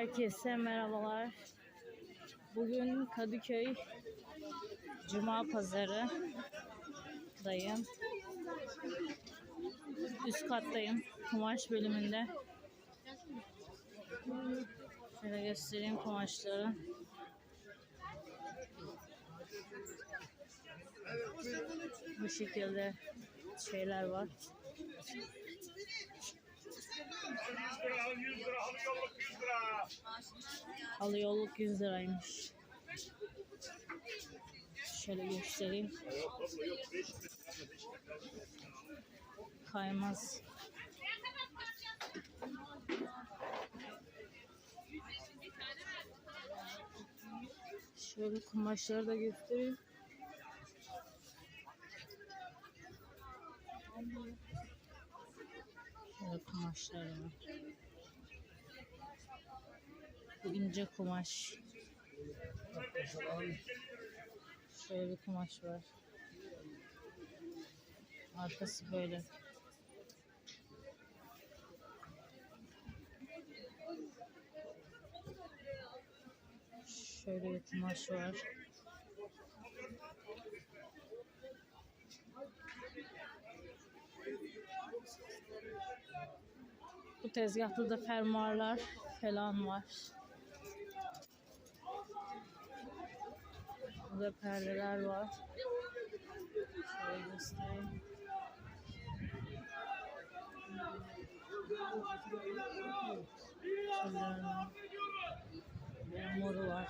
Herkese merhabalar. Bugün Kadıköy Cuma Pazarı dayım. Üst kattayım. Kumaş bölümünde. Şöyle göstereyim kumaşları. Bu şekilde şeyler var. 100 lira, 100 lira, halı yolluk 100 lira. Halı yolluk 100 liraymış. Şöyle göstereyim. Yok abla yok 5 lira. Kaymaz. Şöyle kumaşları da göstereyim. Şöyle kumaşlar var. Bu ince kumaş. Şöyle bir kumaş var. Arkası böyle. Şöyle bir kumaş var. Bu tezgahta da fermuarlar falan var. Burada perdeler var. Şöyle göstereyim. Şöyle moru var.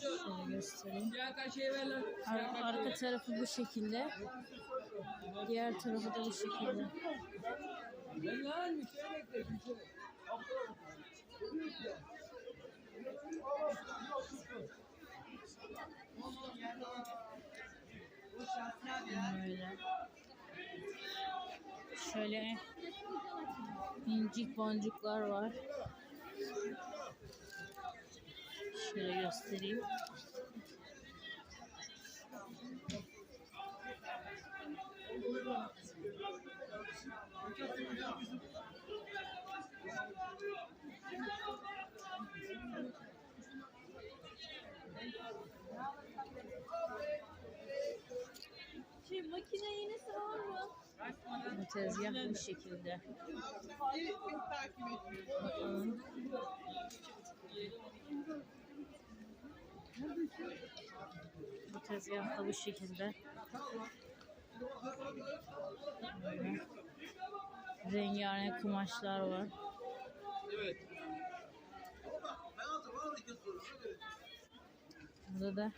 Şöyle göstereyim. Ar- arka tarafı bu şekilde. Diğer tarafı da bu şekilde. Böyle. Şöyle incik boncuklar var. Şöyle göstereyim. Tezgah bu şekilde. Bakalım. Bu tezgah da bu şekilde. Böyle. Rengarenk kumaşlar var. Burada da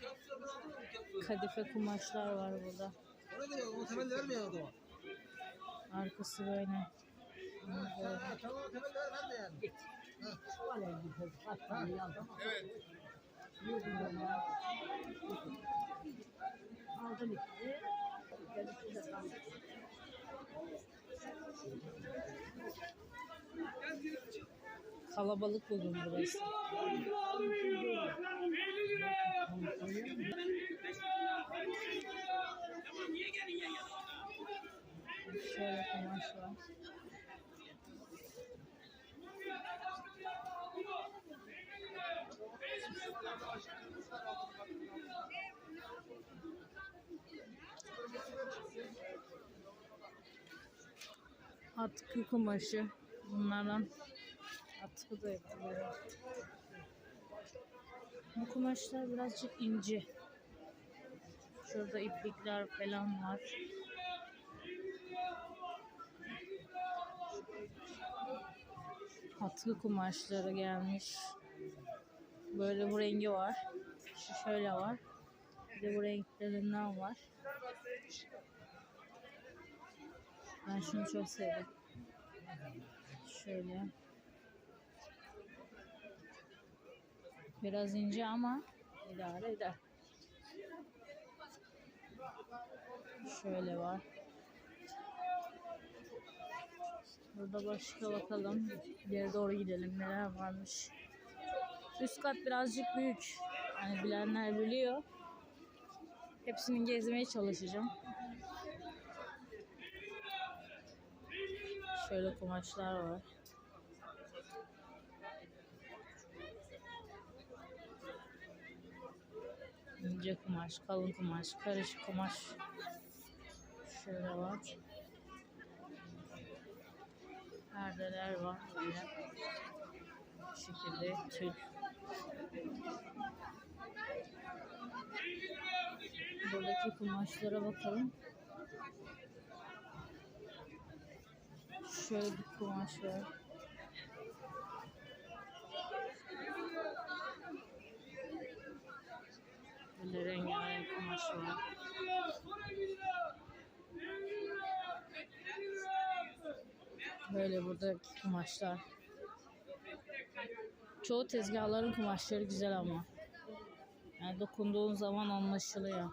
kadife kumaşlar var burada. Ona göre o temel vermiyor adama. Arkası böyle. Kalabalık bugün burası. 50 lira. 50 lira. Tamam niye gelin ya? Şöyle kumaş var. Atkı kumaşı. Bunlardan atkı da yapılıyor. Bu kumaşlar birazcık ince. Şurada iplikler falan var. Atkı kumaşları gelmiş. Böyle bu rengi var. Şu şöyle var. Bir de bu renklerinden var. Ben şunu çok sevdim. Şöyle. Biraz ince ama idare eder. Şöyle var. Burada başka bakalım. İleri doğru gidelim neler varmış. Üst kat birazcık büyük. Hani bilenler biliyor. Hepsini gezmeye çalışacağım. Şöyle kumaşlar var. İnce kumaş, kalın kumaş, karışık kumaş. Şöyle var. Perdeler var böyle. Bu şekilde tül. Buradaki kumaşlara bakalım. Şöyle bir kumaş var. Böyle rengarenk kumaş var. Böyle buradaki kumaşlar. Çoğu tezgahların kumaşları güzel ama. Yani dokunduğun zaman anlaşılıyor.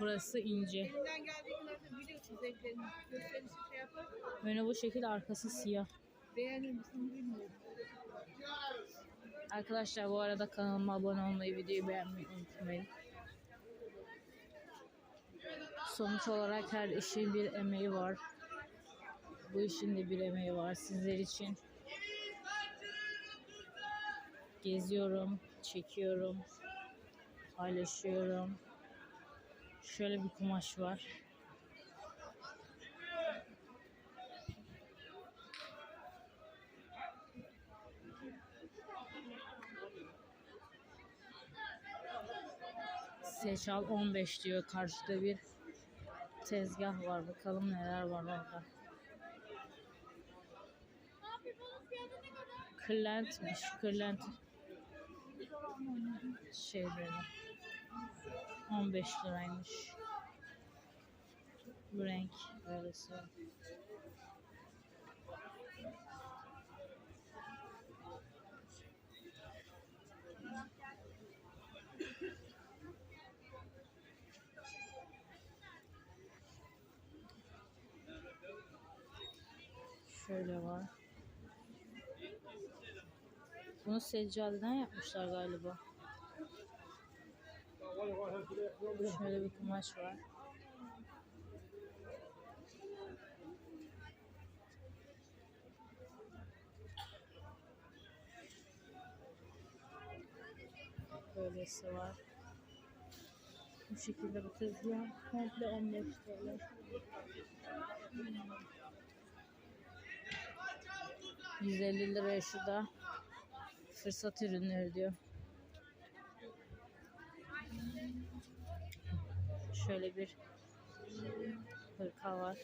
Burası ince. Önü bu şekilde arkası siyah. beğenir misin bilmiyorum. Arkadaşlar bu arada kanalıma abone olmayı, videoyu beğenmeyi unutmayın. Sonuç olarak her işin bir emeği var. Bu işin de bir emeği var sizler için. Geziyorum, çekiyorum, paylaşıyorum. Şöyle bir kumaş var. Seçal 15 diyor. Karşıda bir tezgah var. Bakalım neler var orada. Kırlentmiş. Kırlent şeyleri. 15 liraymış. Bu renk böylesi. Şöyle var. Bunu seccadeden yapmışlar galiba. Şöyle bir kumaş var. Böylesi var. Bu şekilde bu tezgah komple 15 TL. 150 liraya şu da fırsat ürünleri diyor. Şöyle bir hırka var.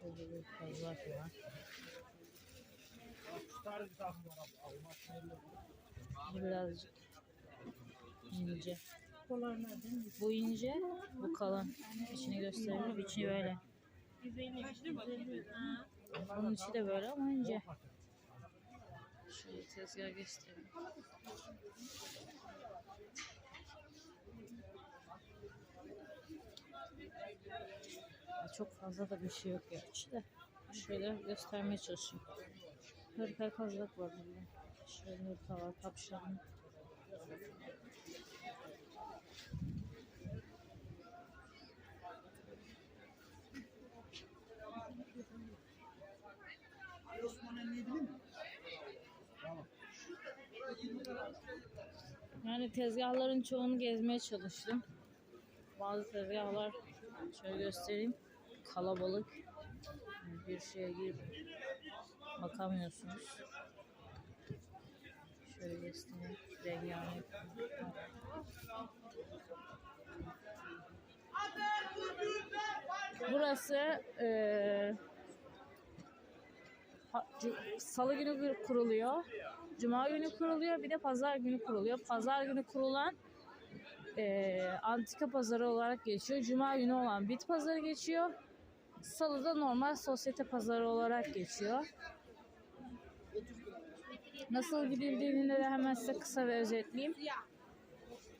Şöyle bir kazak var. Birazcık ince. Bu ince, bu kalın. İçini gösterelim. İçi böyle. Bunun içi de böyle ama ince. Şöyle tezgah göstereyim. Çok fazla da bir şey yok gerçi de. Şöyle göstermeye çalışayım. Hırka kazak var burada. Şöyle hırka var. Yani tezgahların çoğunu gezmeye çalıştım. Bazı tezgahlar şöyle göstereyim. Kalabalık. Bir şeye girip bakamıyorsunuz. Şöyle göstereyim. Rengarenk. Burası cu- Salı günü kuruluyor. Cuma günü kuruluyor. Bir de pazar günü kuruluyor. Pazar günü kurulan eee, antika pazarı olarak geçiyor. Cuma günü olan bit pazarı geçiyor. Salı da normal sosyete pazarı olarak geçiyor. Nasıl gidildiğini de hemen size kısa ve özetleyeyim.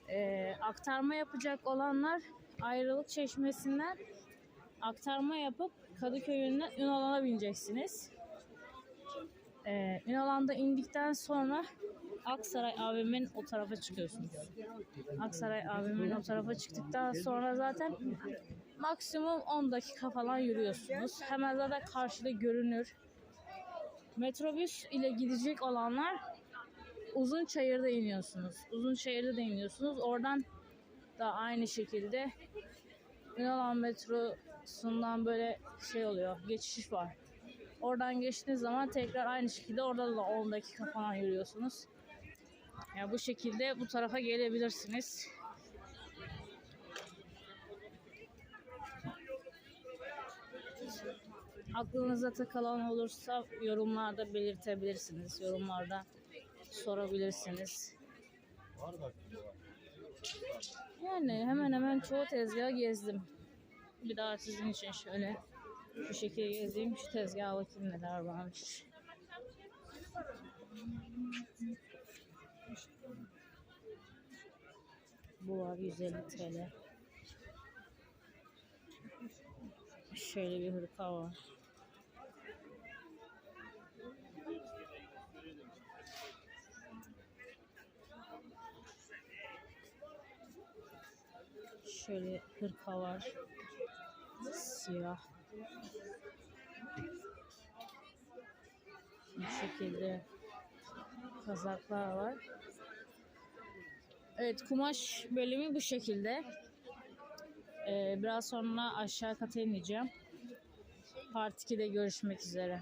Eee, aktarma yapacak olanlar Ayrılık Çeşmesi'nden aktarma yapıp Kadıköy yönünden Ünalan'a bineceksiniz. Ee, Ünalan'da indikten sonra Aksaray AVM'nin o tarafa çıkıyorsunuz. Aksaray AVM'nin o tarafa çıktıktan sonra zaten maksimum 10 dakika falan yürüyorsunuz. Hemen zaten karşıda görünür. Metrobüs ile gidecek olanlar Uzun Çayır'da iniyorsunuz. Uzun Çayır'da da iniyorsunuz. Oradan da aynı şekilde Ünalan metrosundan böyle şey oluyor. Geçiş var. Oradan geçtiğiniz zaman tekrar aynı şekilde orada da 10 dakika falan yürüyorsunuz. Ya bu şekilde bu tarafa gelebilirsiniz. Aklınıza takılan olursa yorumlarda belirtebilirsiniz. Yorumlarda sorabilirsiniz. Yani hemen hemen çoğu tezgahı gezdim. Bir daha sizin için şöyle şu şekilde gezeyim. Şu tezgaha bakayım neler varmış. Bu var 150 TL. Şöyle bir hırka var. Şöyle hırka var. Siyah. Bu şekilde kazaklar var. Evet kumaş bölümü bu şekilde. Ee, biraz sonra aşağı kata ineceğim. Part 2'de görüşmek üzere.